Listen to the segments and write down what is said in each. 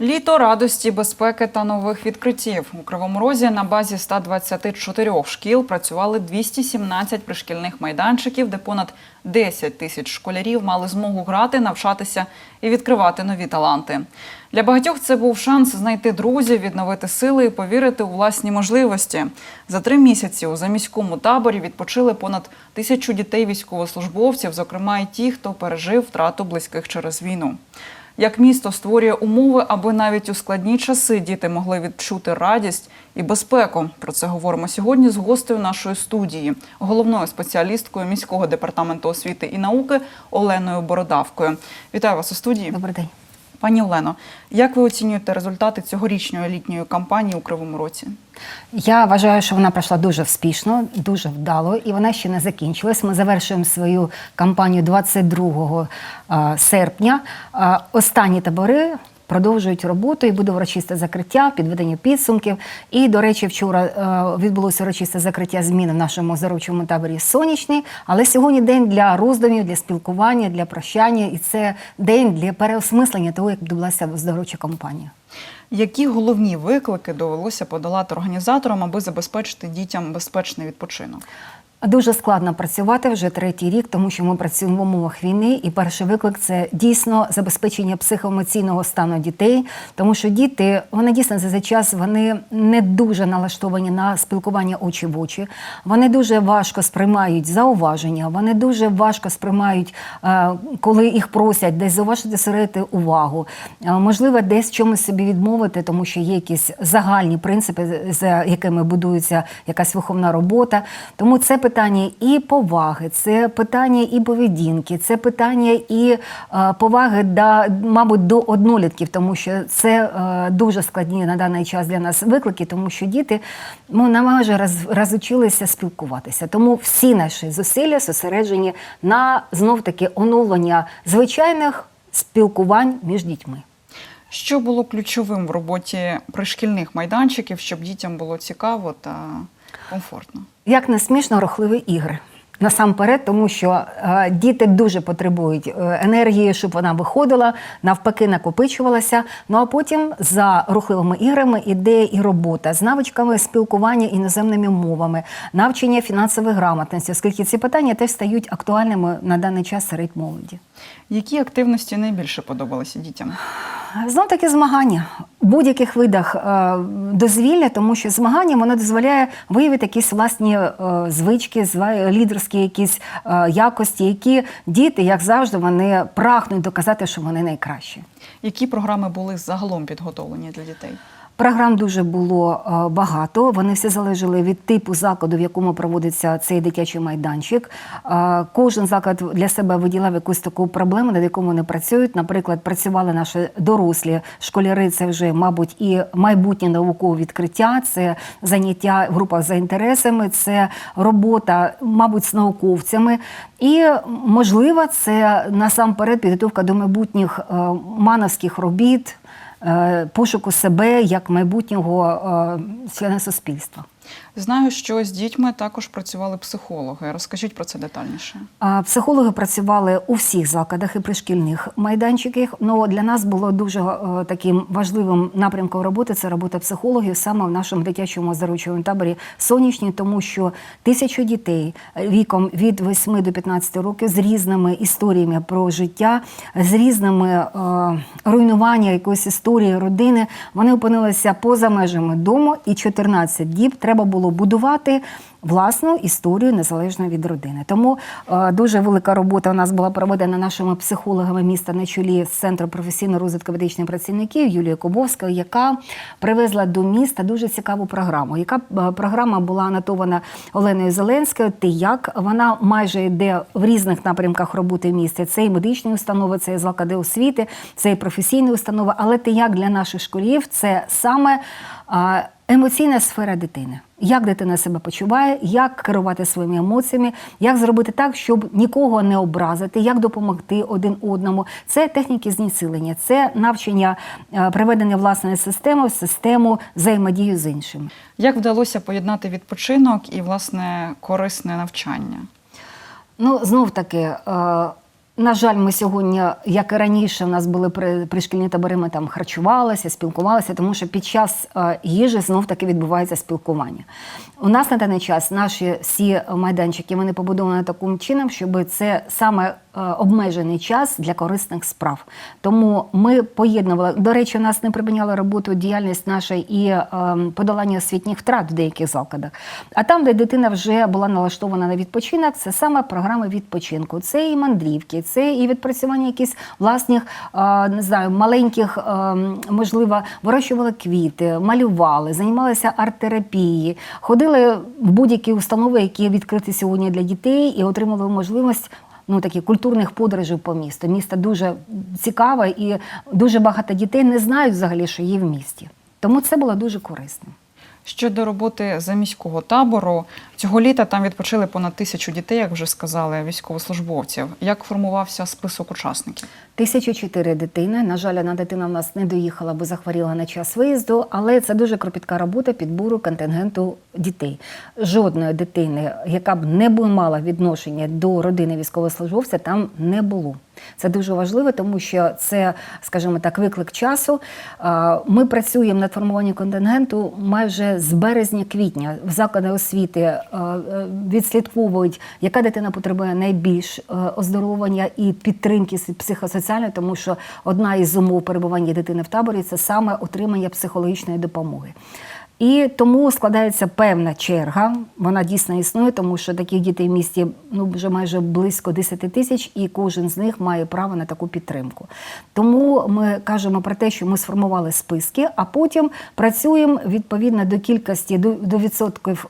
Літо радості, безпеки та нових відкриттів у Кривому Розі на базі 124 шкіл працювали 217 пришкільних майданчиків, де понад 10 тисяч школярів мали змогу грати, навчатися і відкривати нові таланти. Для багатьох це був шанс знайти друзів, відновити сили і повірити у власні можливості. За три місяці у заміському таборі відпочили понад тисячу дітей військовослужбовців, зокрема і ті, хто пережив втрату близьких через війну. Як місто створює умови, аби навіть у складні часи діти могли відчути радість і безпеку. Про це говоримо сьогодні з гостею нашої студії, головною спеціалісткою міського департаменту освіти і науки Оленою Бородавкою. Вітаю вас у студії. Добрий день. Пані Олено, як ви оцінюєте результати цьогорічної літньої кампанії у Кривому Році? Я вважаю, що вона пройшла дуже успішно, дуже вдало, і вона ще не закінчилась. Ми завершуємо свою кампанію 22 е, серпня. Е, Останні табори. Продовжують роботу і буде урочисте закриття, підведення підсумків. І, до речі, вчора е, відбулося урочисте закриття зміни в нашому заручому таборі сонячний. Але сьогодні день для роздумів, для спілкування, для прощання, і це день для переосмислення того, як відбулася здоровча кампанія. Які головні виклики довелося подолати організаторам, аби забезпечити дітям безпечний відпочинок? Дуже складно працювати вже третій рік, тому що ми працюємо в умовах війни. І перший виклик це дійсно забезпечення психоемоційного стану дітей, тому що діти вони дійсно за цей час вони не дуже налаштовані на спілкування очі в очі. Вони дуже важко сприймають зауваження. Вони дуже важко сприймають, е, коли їх просять десь зауважити середити увагу. Е, Можливо, десь чомусь собі відмовити, тому що є якісь загальні принципи, за якими будується якась виховна робота. Тому це і поваги, це питання і поведінки, це питання і е, поваги до, мабуть, до однолітків, тому що це е, дуже складні на даний час для нас виклики, тому що діти ну, не роз, розучилися спілкуватися. Тому всі наші зусилля зосереджені на знов таки оновлення звичайних спілкувань між дітьми. Що було ключовим в роботі пришкільних майданчиків, щоб дітям було цікаво та комфортно? Як не смішно, рухливі ігри. Насамперед, тому що е, діти дуже потребують е, енергії, щоб вона виходила, навпаки, накопичувалася. Ну а потім за рухливими іграми іде і робота з навичками спілкування іноземними мовами, навчання фінансової грамотності, оскільки ці питання теж стають актуальними на даний час серед молоді. Які активності найбільше подобалися дітям? Знов таки змагання в будь-яких видах е, дозвілля, тому що змагання воно дозволяє виявити якісь власні е, звички, лідерські якісь е, якості, які діти, як завжди, вони прагнуть доказати, що вони найкращі. Які програми були загалом підготовлені для дітей? Програм дуже було е, багато. Вони всі залежали від типу закладу, в якому проводиться цей дитячий майданчик. Е, Кожен заклад для себе виділяв якусь таку проблему, над якою вони працюють. Наприклад, працювали наші дорослі школяри. Це вже, мабуть, і майбутнє наукове відкриття, це заняття в групах за інтересами, це робота, мабуть, з науковцями. І можливо, це насамперед підготовка до майбутніх е, мановських робіт пошуку себе як майбутнього е, члена суспільства. Знаю, що з дітьми також працювали психологи. Розкажіть про це детальніше. Психологи працювали у всіх закладах і пришкільних майданчиках. Ну для нас було дуже е, таким важливим напрямком роботи це робота психологів саме в нашому дитячому оздоровчому таборі сонячні, тому що тисячу дітей віком від 8 до 15 років з різними історіями про життя, з різними е, руйнування якоїсь історії родини. Вони опинилися поза межами дому, і 14 діб треба було будувати власну історію незалежно від родини. Тому е, дуже велика робота у нас була проведена нашими психологами міста на чолі з центру професійного розвитку медичних працівників Юлією Кобовською, яка привезла до міста дуже цікаву програму. Яка е, програма була анотована Оленою Зеленською? Ти як вона майже йде в різних напрямках роботи міста. Це і медичні установи, це і заклади освіти, це і професійні установи. Але ти як для наших школів це саме. е, Емоційна сфера дитини. Як дитина себе почуває, як керувати своїми емоціями, як зробити так, щоб нікого не образити, як допомогти один одному. Це техніки знесилення, це навчання е, приведення власної системи в систему взаємодії з іншими. Як вдалося поєднати відпочинок і власне корисне навчання? Ну, знов таки, е, На жаль, ми сьогодні, як і раніше, у нас були при, пришкільні табори, ми там харчувалися, спілкувалися, тому що під час е, їжі знов таки відбувається спілкування. У нас на даний час наші всі майданчики вони побудовані таким чином, щоб це саме обмежений час для корисних справ. Тому ми поєднували. До речі, у нас не припиняла роботу діяльність наша і е, подолання освітніх втрат в деяких закладах. А там, де дитина вже була налаштована на відпочинок, це саме програми відпочинку. Це і мандрівки, це і відпрацювання якихось власних е, не знаю, маленьких, е, можливо, вирощували квіти, малювали, займалися арт-терапією, ходили в будь-які установи, які відкриті сьогодні для дітей, і отримали можливість. Ну, таких культурних подорожей по місту. Місто дуже цікаве і дуже багато дітей не знають взагалі, що є в місті. Тому це було дуже корисним. Щодо роботи заміського табору, цього літа там відпочили понад тисячу дітей, як вже сказали, військовослужбовців. Як формувався список учасників? 1004 дитини. На жаль, одна дитина в нас не доїхала, бо захворіла на час виїзду, але це дуже кропітка робота підбору контингенту дітей. Жодної дитини, яка б не мала відношення до родини військовослужбовця, там не було. Це дуже важливо, тому що це, скажімо так, виклик часу. Ми працюємо над формуванням контингенту майже з березня-квітня. В заклади освіти е, е, відслідковують, яка дитина потребує найбільш е, оздоровлення і підтримки психосоціальної, тому що одна із умов перебування дитини в таборі це саме отримання психологічної допомоги. І тому складається певна черга. Вона дійсно існує, тому що таких дітей в місті ну вже майже близько 10 тисяч, і кожен з них має право на таку підтримку. Тому ми кажемо про те, що ми сформували списки, а потім працюємо відповідно до кількості до, відсотків.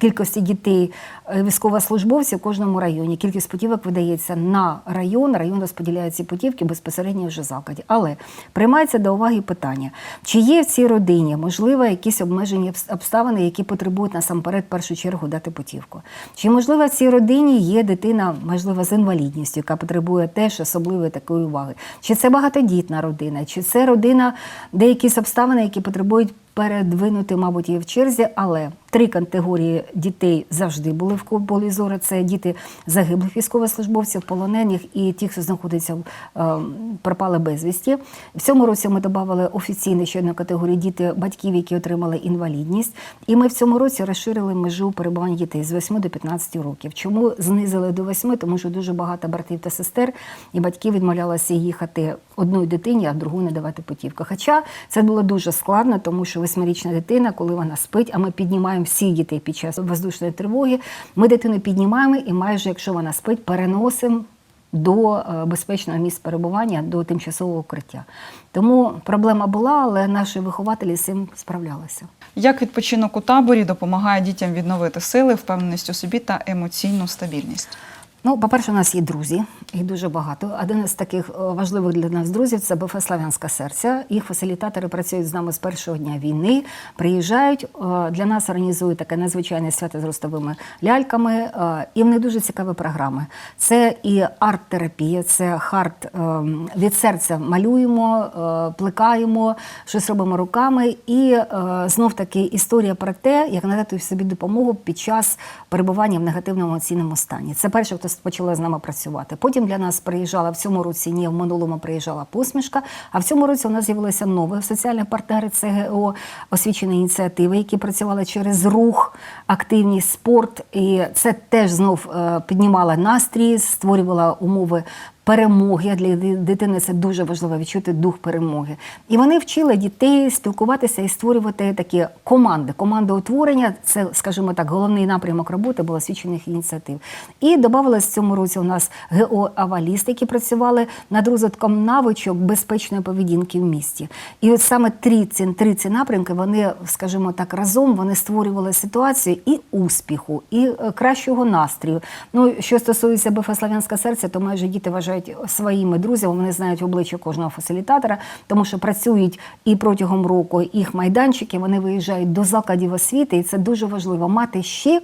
Кількості дітей е, військовослужбовців в кожному районі. Кількість путівок видається на район. Район розподіляє ці путівки безпосередньо вже закладі. Але приймається до уваги питання, чи є в цій родині можливо якісь обмежені обставини, які потребують насамперед в першу чергу дати путівку? Чи можливо в цій родині є дитина, можливо, з інвалідністю, яка потребує теж особливої такої уваги? Чи це багатодітна родина, чи це родина, де якісь обставини, які потребують передвинути, мабуть, її в черзі, але три категорії дітей завжди були в полі зору. Це діти загиблих військовослужбовців, полонених і ті, хто знаходиться е, пропали безвісті. В цьому році ми додали офіційно ще одну категорію діти батьків, які отримали інвалідність. І ми в цьому році розширили межу перебування дітей з 8 до 15 років. Чому знизили до 8? Тому що дуже багато братів та сестер і батьки відмовлялися їхати одній дитині, а другу не давати путівку. Хоча це було дуже складно, тому що восьмирічна дитина, коли вона спить, а ми піднімаємо всіх дітей під час воздушної тривоги. Ми дитину піднімаємо і майже, якщо вона спить, переносимо до е, безпечного місця перебування, до тимчасового укриття. Тому проблема була, але наші вихователі з цим справлялися. Як відпочинок у таборі допомагає дітям відновити сили, впевненість у собі та емоційну стабільність? Ну, по-перше, у нас є друзі, їх дуже багато. Один із таких е, важливих для нас друзів це БФ Славянська серця. Їх фасилітатори працюють з нами з першого дня війни. Приїжджають е, для нас організують таке надзвичайне свято з ростовими ляльками. е, І в них дуже цікаві програми. Це і арт-терапія, це хард е, від серця малюємо, плекаємо, щось робимо руками. І знов таки історія про те, як надати собі допомогу під час перебування в негативному емоційному стані. Це перше, хто почала з нами працювати. Потім для нас приїжджала в цьому році, ні, в минулому приїжджала посмішка. А в цьому році у нас з'явилися нові соціальні партнери ЦГО, освічені ініціативи, які працювали через рух, активність, спорт. І це теж знов е, піднімало настрій, створювала умови. Перемоги для дитини це дуже важливо відчути дух перемоги. І вони вчили дітей спілкуватися і створювати такі команди. Командоутворення це, скажімо так, головний напрямок роботи було освічених ініціатив. І додавалось в цьому році у нас ГО-авалісти, які працювали над розвитком навичок безпечної поведінки в місті. І от саме три ці, три ці напрямки, вони, скажімо так, разом вони створювали ситуацію і успіху, і е, кращого настрою. Ну, що стосується Славянське серце, то майже діти вважають своїми друзями, вони знають обличчя кожного фасилітатора, тому що працюють і протягом року їх майданчики, вони виїжджають до закладів освіти, і це дуже важливо мати ще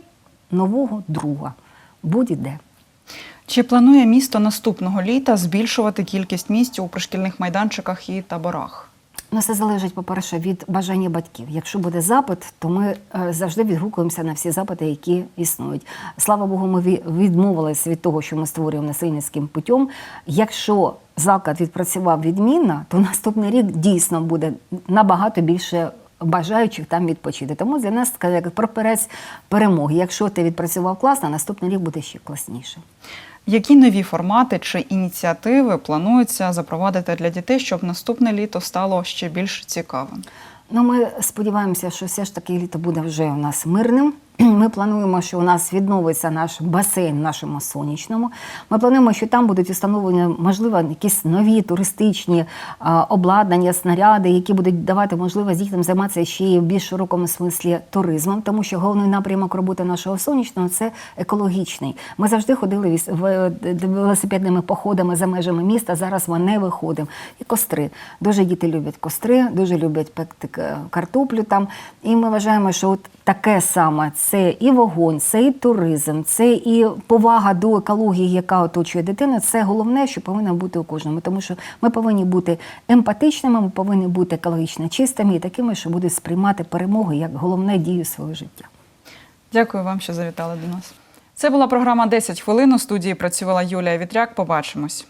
нового друга будь-де. Чи планує місто наступного літа збільшувати кількість місць у пришкільних майданчиках і таборах? Ну, це залежить, по-перше, від бажання батьків. Якщо буде запит, то ми е, завжди відгукуємося на всі запити, які існують. Слава Богу, ми ві- відмовились від того, що ми створюємо насильницьким путем. Якщо заклад відпрацював відмінно, то наступний рік дійсно буде набагато більше. Бажаючих там відпочити. Тому для нас як проперець перемоги. Якщо ти відпрацював класно, наступний рік буде ще класніше. Які нові формати чи ініціативи планується запровадити для дітей, щоб наступне літо стало ще більш цікавим? Ну, ми сподіваємося, що все ж таки літо буде вже у нас мирним. Ми плануємо, що у нас відновиться наш басейн в нашому сонячному. Ми плануємо, що там будуть встановлені, можливо, якісь нові туристичні обладнання, снаряди, які будуть давати можливість дітям займатися ще й в більш широкому смислі туризмом, тому що головний напрямок роботи нашого сонячного це екологічний. Ми завжди ходили велосипедними походами за межами міста. Зараз ми не виходимо. І костри. Дуже діти люблять костри, дуже люблять пекти картоплю там. І ми вважаємо, що от таке саме це і вогонь, це і туризм, це і повага до екології, яка оточує дитину. Це головне, що повинно бути у кожному. Тому що ми повинні бути емпатичними, ми повинні бути екологічно чистими і такими, що будуть сприймати перемогу як головне дію свого життя. Дякую вам, що завітали до нас. Це була програма «10 хвилин. У студії працювала Юлія Вітряк. Побачимось.